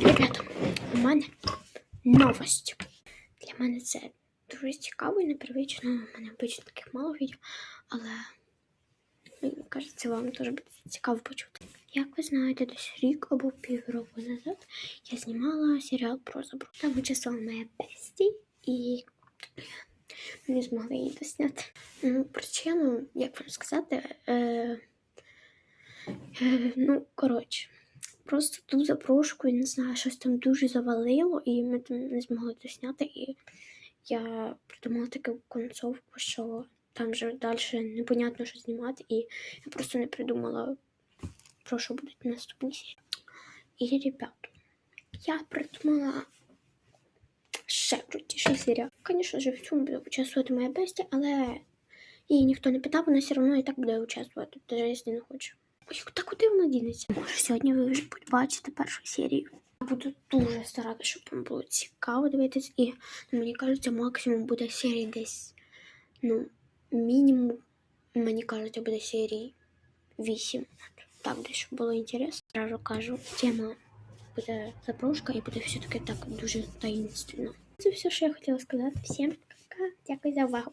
Ребята, у мене новость. Для мене це дуже цікаво і непривично. У мене обично таких мало відео, але мені кажеться, вам теж буде цікаво почути. Як ви знаєте, десь рік або півроку назад я знімала серіал про забру. Там участвувала моя Бесті і не змогли її досняти. Ну, причину, як вам сказати, е, е, ну, коротше. Просто ту запрошку, я не знаю, щось там дуже завалило, і ми там не змогли досняти. І я придумала таку концовку, що там вже далі непонятно, що знімати, і я просто не придумала, про що будуть наступні серії. І, ребят, я придумала ще крутіший серіал. Звісно ж, в цьому буде участвувати моя бестя, але її ніхто не питав, вона все одно і так буде участвувати, навіть якщо не хоче. Ой, та куди вона дінеться? Може, сьогодні ви вже побачите першу серію. Я буду дуже старатися, щоб вам було цікаво дивитись. І ну, мені кажеться, максимум буде серії десь, ну, мінімум, мені кажеться, буде серії 8. Так, десь щоб було інтересно. Зразу кажу, тема буде запрошка і буде все таки так дуже таїнственно. Це все, що я хотіла сказати. Всім пока. Дякую за увагу.